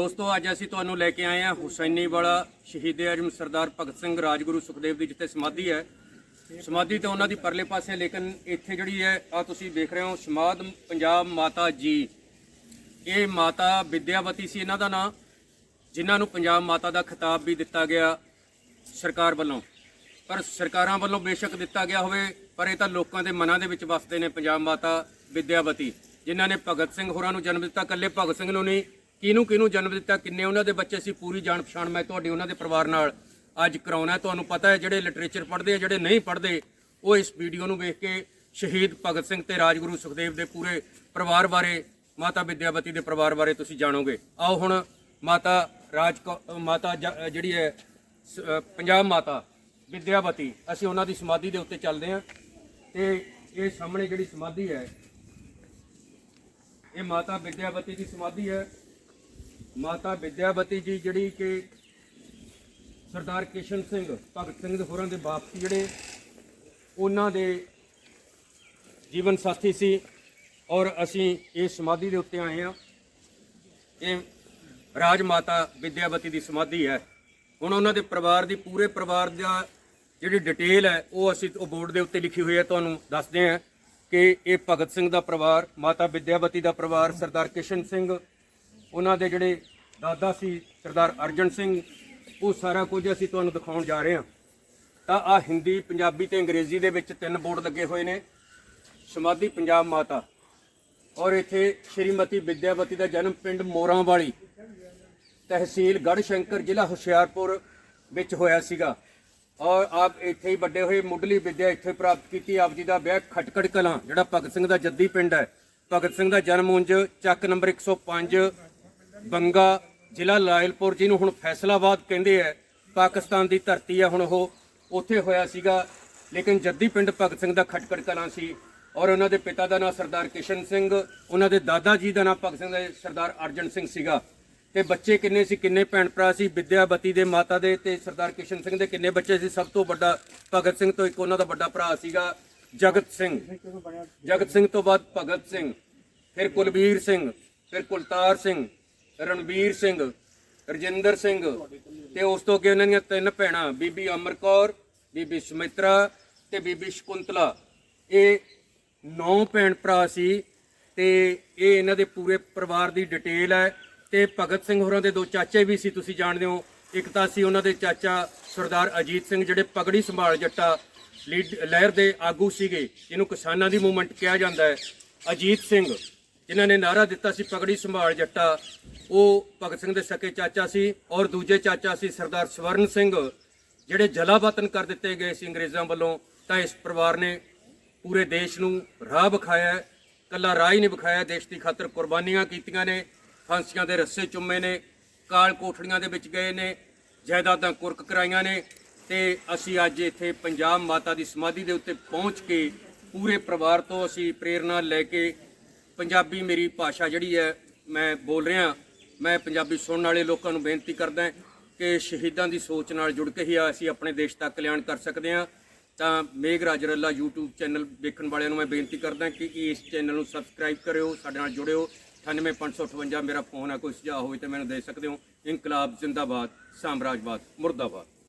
ਦੋਸਤੋ, ਅੱਜ ਅਸੀਂ ਤੁਹਾਨੂੰ ਲੈ ਕੇ ਆਏ ਹਾਂ ਹੁਸੈਨੀ ਵਾਲਾ ਸ਼ਹੀਦ ਆਜਮ ਸਰਦਾਰ ਭਗਤ ਸਿੰਘ ਰਾਜਗੁਰੂ ਸੁਖਦੇਵ ਦੀ ਜਿੱਥੇ ਸਮਾਧੀ ਹੈ। ਸਮਾਧੀ ਤਾਂ ਉਹਨਾਂ ਦੀ ਪਰਲੇ ਪਾਸੇ, ਲੇਕਿਨ ਇੱਥੇ ਜਿਹੜੀ ਹੈ ਆ ਤੁਸੀਂ ਦੇਖ ਰਹੇ ਹੋ, ਸਮਾਧ ਪੰਜਾਬ ਮਾਤਾ ਜੀ। ਇਹ ਮਾਤਾ ਵਿਦਿਆਵਤੀ ਸੀ ਇਹਨਾਂ ਦਾ ਨਾਮ ਜਿਨ੍ਹਾਂ ਨੂੰ ਪੰਜਾਬ ਮਾਤਾ ਦਾ ਖਿਤਾਬ ਵੀ ਦਿੱਤਾ ਗਿਆ ਸਰਕਾਰ ਵੱਲੋਂ। ਪਰ ਸਰਕਾਰਾਂ ਵੱਲੋਂ ਬੇਸ਼ੱਕ ਦਿੱਤਾ ਗਿਆ ਹੋਵੇ, ਪਰ ਇਹ ਤਾਂ ਲੋਕਾਂ ਦੇ ਮਨਾਂ ਦੇ ਵਿੱਚ ਵਸਦੇ ਨੇ ਪੰਜਾਬ ਮਾਤਾ ਵਿਦਿਆਵਤੀ, ਜਿਨ੍ਹਾਂ ਨੇ ਭਗਤ ਸਿੰਘ ਹੋਰਾਂ ਨੂੰ ਜਨਮ ਦਿੱਤਾ, ਇਕੱਲੇ ਭਗਤ ਸਿੰਘ ਨੂੰ ਨਹੀਂ ਕਿਹਨੂੰ ਕਿਹਨੂੰ ਜਨਮ ਦਿੱਤਾ, ਕਿੰਨੇ ਉਹਨਾਂ ਦੇ ਬੱਚੇ ਸੀ, ਪੂਰੀ ਜਾਣ ਪਛਾਣ ਮੈਂ ਤੁਹਾਡੀ ਉਹਨਾਂ ਦੇ ਪਰਿਵਾਰ ਨਾਲ ਅੱਜ ਕਰਾਉਣਾ। ਤੁਹਾਨੂੰ ਪਤਾ ਹੈ ਜਿਹੜੇ ਲਿਟਰੇਚਰ ਪੜ੍ਹਦੇ ਆ, ਜਿਹੜੇ ਨਹੀਂ ਪੜ੍ਹਦੇ, ਉਹ ਇਸ ਵੀਡੀਓ ਨੂੰ ਵੇਖ ਕੇ ਸ਼ਹੀਦ ਭਗਤ ਸਿੰਘ ਤੇ ਰਾਜਗੁਰੂ ਸੁਖਦੇਵ ਦੇ ਪੂਰੇ ਪਰਿਵਾਰ ਬਾਰੇ, ਮਾਤਾ ਵਿਦਿਆਵਤੀ ਦੇ ਪਰਿਵਾਰ ਬਾਰੇ ਤੁਸੀਂ ਜਾਣੋਗੇ। ਆਓ ਹੁਣ ਮਾਤਾ ਰਾਜ ਕੌ- ਮਾਤਾ ਜਿਹੜੀ ਹੈ, ਸ- ਪੰਜਾਬ ਮਾਤਾ ਵਿਦਿਆਵਤੀ, ਅਸੀਂ ਉਹਨਾਂ ਦੀ ਸਮਾਧੀ ਦੇ ਉੱਤੇ ਚੱਲਦੇ ਹਾਂ। ਤੇ ਇਹ ਸਾਹਮਣੇ ਜਿਹੜੀ ਸਮਾਧੀ ਹੈ, ਇਹ ਮਾਤਾ ਵਿਦਿਆਵਤੀ ਦੀ ਸਮਾਧੀ ਹੈ। ਮਾਤਾ ਵਿਦਿਆਵਤੀ ਜੀ ਜਿਹੜੀ ਕਿ ਸਰਦਾਰ ਕਿਸ਼ਨ ਸਿੰਘ, ਭਗਤ ਸਿੰਘ ਦੇ ਹੋਰਾਂ ਦੇ ਬਾਪ ਸੀ ਜਿਹੜੇ, ਉਹਨਾਂ ਦੇ ਜੀਵਨ ਸਾਥੀ ਸੀ ਔਰ ਅਸੀਂ ਇਸ ਸਮਾਧੀ ਦੇ ਉੱਤੇ ਆਏ ਹਾਂ। ਇਹ ਰਾਜ ਮਾਤਾ ਵਿਦਿਆਵਤੀ ਦੀ ਸਮਾਧੀ ਹੈ। ਹੁਣ ਉਹਨਾਂ ਦੇ ਪਰਿਵਾਰ ਦੀ, ਪੂਰੇ ਪਰਿਵਾਰ ਦਾ ਜਿਹੜੀ ਡਿਟੇਲ ਹੈ, ਉਹ ਅਸੀਂ ਉਹ ਬੋਰਡ ਦੇ ਉੱਤੇ ਲਿਖੀ ਹੋਈ ਹੈ। ਤੁਹਾਨੂੰ ਦੱਸਦੇ ਹਾਂ ਕਿ ਇਹ ਭਗਤ ਸਿੰਘ ਦਾ ਪਰਿਵਾਰ, ਮਾਤਾ ਵਿਦਿਆਵਤੀ ਦਾ ਪਰਿਵਾਰ, ਸਰਦਾਰ ਕਿਸ਼ਨ ਸਿੰਘ ਉਹਨਾਂ ਦੇ ਜਿਹੜੇ ਦਾਦਾ ਸੀ, ਸਰਦਾਰ ਅਰਜਨ ਸਿੰਘ, ਉਹ ਸਾਰਾ ਕੁਝ ਅਸੀਂ ਤੁਹਾਨੂੰ ਦਿਖਾਉਣ ਜਾ ਰਹੇ ਹਾਂ। ਤਾਂ ਆ ਹਿੰਦੀ, ਪੰਜਾਬੀ ਤੇ ਅੰਗਰੇਜ਼ੀ ਦੇ ਵਿੱਚ ਤਿੰਨ ਬੋਰਡ ਲੱਗੇ ਹੋਏ ਨੇ, ਸਮਾਧੀ ਪੰਜਾਬ ਮਾਤਾ। ਔਰ ਇੱਥੇ ਸ਼੍ਰੀਮਤੀ ਵਿਦਿਆਵਤੀ ਦਾ ਜਨਮ ਪਿੰਡ ਮੋਰਾਂਵਾਲੀ, ਤਹਿਸੀਲ ਗੜਸ਼ੰਕਰ ਜ਼ਿਲ੍ਹਾ ਹੁਸ਼ਿਆਰਪੁਰ ਵਿੱਚ ਹੋਇਆ ਸੀਗਾ। ਔਰ ਆਪ ਇੱਥੇ ਹੀ ਵੱਡੇ ਹੋਏ, ਮੁੱਢਲੀ ਵਿੱਦਿਆ ਇੱਥੇ ਪ੍ਰਾਪਤ ਕੀਤੀ, ਆਪ ਜੀ ਦਾ ਵਿਆਹ ਖਟਕੜ ਕਲਾਂ, ਜਿਹੜਾ ਭਗਤ ਸਿੰਘ ਦਾ ਜੱਦੀ ਪਿੰਡ ਹੈ। ਭਗਤ ਸਿੰਘ ਦਾ ਜਨਮ ਉਂਝ, ਚੱਕ ਨੰਬਰ 105 ਬੰਗਾ ਜ਼ਿਲ੍ਹਾ ਲਾਇਲਪੁਰ ਜਿਹਨੂੰ ਹੁਣ ਫੈਸਲਾਬਾਦ ਕਹਿੰਦੇ ਆ, ਪਾਕਿਸਤਾਨ ਦੀ ਧਰਤੀ ਹੈ ਹੁਣ ਉਹ, ਉੱਥੇ ਹੋਇਆ ਸੀਗਾ। ਲੇਕਿਨ ਜੱਦੀ ਪਿੰਡ ਭਗਤ ਸਿੰਘ ਦਾ ਖਟਕੜ ਕਲਾਂ ਸੀ ਔਰ ਉਹਨਾਂ ਦੇ ਪਿਤਾ ਦਾ ਨਾਮ ਸਰਦਾਰ ਕਿਸ਼ਨ ਸਿੰਘ, ਉਹਨਾਂ ਦੇ ਦਾਦਾ ਜੀ ਦਾ ਨਾਮ ਭਗਤ ਸਿੰਘ ਦਾ ਸਰਦਾਰ ਅਰਜਨ ਸਿੰਘ ਸੀਗਾ। ਤੇ ਬੱਚੇ ਕਿੰਨੇ ਸੀ, ਕਿੰਨੇ ਭੈਣ ਭਰਾ ਸੀ ਵਿਦਿਆਵਤੀ ਦੇ ਮਾਤਾ ਦੇ ਤੇ ਸਰਦਾਰ ਕਿਸ਼ਨ ਸਿੰਘ ਦੇ ਕਿੰਨੇ ਬੱਚੇ ਸੀ, ਸਭ ਤੋਂ ਵੱਡਾ ਭਗਤ ਸਿੰਘ ਤੋਂ ਇੱਕ ਉਹਨਾਂ ਦਾ ਵੱਡਾ ਭਰਾ ਸੀਗਾ ਜਗਤ ਸਿੰਘ। ਜਗਤ ਸਿੰਘ ਤੋਂ ਬਾਅਦ ਭਗਤ ਸਿੰਘ, ਫਿਰ ਕੁਲਬੀਰ ਸਿੰਘ, ਫਿਰ ਕੁਲਤਾਰ ਸਿੰਘ ਰਣਵੀਰ ਸਿੰਘ, ਰਜਿੰਦਰ ਸਿੰਘ ਤੇ ਉਸ ਤੋਂ ਅੱਗੇ ਉਹਨਾਂ ਦੀਆਂ ਤਿੰਨ ਭੈਣਾਂ, ਬੀਬੀ ਅਮਰ ਕੌਰ, ਬੀਬੀ ਸੁਮਿਤਰਾ ਤੇ ਬੀਬੀ ਸ਼ਕੁੰਤਲਾ। ਇਹ ਨੌ ਭੈਣ ਭਰਾ ਸੀ ਤੇ ਇਹ ਇਹਨਾਂ ਦੇ ਪੂਰੇ ਪਰਿਵਾਰ ਦੀ ਡਿਟੇਲ ਹੈ ਤੇ ਭਗਤ ਸਿੰਘ ਹੋਰਾਂ ਦੇ ਦੋ ਚਾਚੇ ਵੀ ਸੀ, ਤੁਸੀਂ ਜਾਣਦੇ ਹੋ। ਇੱਕ ਤਾਂ ਸੀ ਉਹਨਾਂ ਦੇ ਚਾਚਾ ਸਰਦਾਰ ਅਜੀਤ ਸਿੰਘ, ਜਿਹੜੇ ਪਗੜੀ ਸੰਭਾਲ ਜੱਟਾ ਲੀਡ ਲਹਿਰ ਦੇ ਆਗੂ ਸੀਗੇ, ਜਿਹਨੂੰ ਕਿਸਾਨਾਂ ਦੀ ਮੂਵਮੈਂਟ ਕਿਹਾ ਜਾਂਦਾ ਹੈ। ਅਜੀਤ ਸਿੰਘ ਜਿਨ੍ਹਾਂ ਨੇ ਨਾਰਾ ਦਿੱਤਾ ਸੀ ਪਗੜੀ ਸੰਭਾਲ ਜੱਟਾ, ਉਹ ਭਗਤ ਸਿੰਘ ਦੇ ਸਕੇ ਚਾਚਾ ਸੀ ਔਰ ਦੂਜੇ ਚਾਚਾ ਸੀ ਸਰਦਾਰ ਸਵਰਨ ਸਿੰਘ, ਜਿਹੜੇ ਜਲਾਵਤਨ ਕਰ ਦਿੱਤੇ ਗਏ ਸੀ ਅੰਗਰੇਜ਼ਾਂ ਵੱਲੋਂ, ਤਾਂ ਇਸ ਪਰਿਵਾਰ ਨੇ ਪੂਰੇ ਦੇਸ਼ ਨੂੰ ਰਾਹ ਵਿਖਾਇਆ ਹੈ। ਕੱਲਾ ਰਾਹ ਹੀ ਨਹੀਂ ਵਿਖਾਇਆ, ਦੇਸ਼ ਦੀ ਖਾਤਰ ਕੁਰਬਾਨੀਆਂ ਕੀਤੀਆਂ ਨੇ, ਫਾਂਸੀਆਂ ਦੇ ਰੱਸੇ ਚੁੰਮੇ ਨੇ, ਕਾਲ ਕੋਠੜੀਆਂ ਦੇ ਵਿੱਚ ਗਏ ਨੇ, ਜਾਇਦਾਦਾਂ ਕੁਰਕ ਕਰਾਈਆਂ ਨੇ, ਤੇ ਅਸੀਂ ਅੱਜ ਇੱਥੇ ਪੰਜਾਬ ਮਾਤਾ ਦੀ ਸਮਾਧੀ ਦੇ ਉੱਤੇ ਪਹੁੰਚ ਕੇ ਪੂਰੇ ਪਰਿਵਾਰ ਤੋਂ ਅਸੀਂ ਪ੍ਰੇਰਣਾ ਲੈ ਕੇ ਪੰਜਾਬੀ ਮੇਰੀ ਭਾਸ਼ਾ ਜਿਹੜੀ ਹੈ, ਮੈਂ ਬੋਲ ਰਿਹਾ, ਮੈਂ ਪੰਜਾਬੀ ਸੁਣਨ ਵਾਲੇ ਲੋਕਾਂ ਨੂੰ ਬੇਨਤੀ ਕਰਦਾ ਕਿ ਸ਼ਹੀਦਾਂ ਦੀ ਸੋਚ ਨਾਲ ਜੁੜ ਕੇ ਹੀ ਅਸੀਂ ਆਪਣੇ ਦੇਸ਼ ਦਾ ਕਲਿਆਣ ਕਰ ਸਕਦੇ ਹਾਂ। ਤਾਂ ਮੇਘ ਰਾਜਰੱਲਾ YouTube ਚੈਨਲ ਦੇਖਣ ਵਾਲਿਆਂ ਨੂੰ ਮੈਂ ਬੇਨਤੀ ਕਰਦਾ ਕਿ ਇਸ ਚੈਨਲ ਨੂੰ ਸਬਸਕ੍ਰਾਈਬ ਕਰਿਓ, ਸਾਡੇ ਨਾਲ ਜੁੜਿਓ। 98558 ਮੇਰਾ ਫੋਨ ਆ, ਕੋਈ ਸੁਝਾਅ ਹੋਵੇ ਤਾਂ ਮੈਨੂੰ ਦੇ ਸਕਦੇ ਹੋ। ਇਨਕਲਾਬ ਜ਼ਿੰਦਾਬਾਦ, ਸਾਮਰਾਜਵਾਦ, ਮੁਰਦਾਬਾਦ।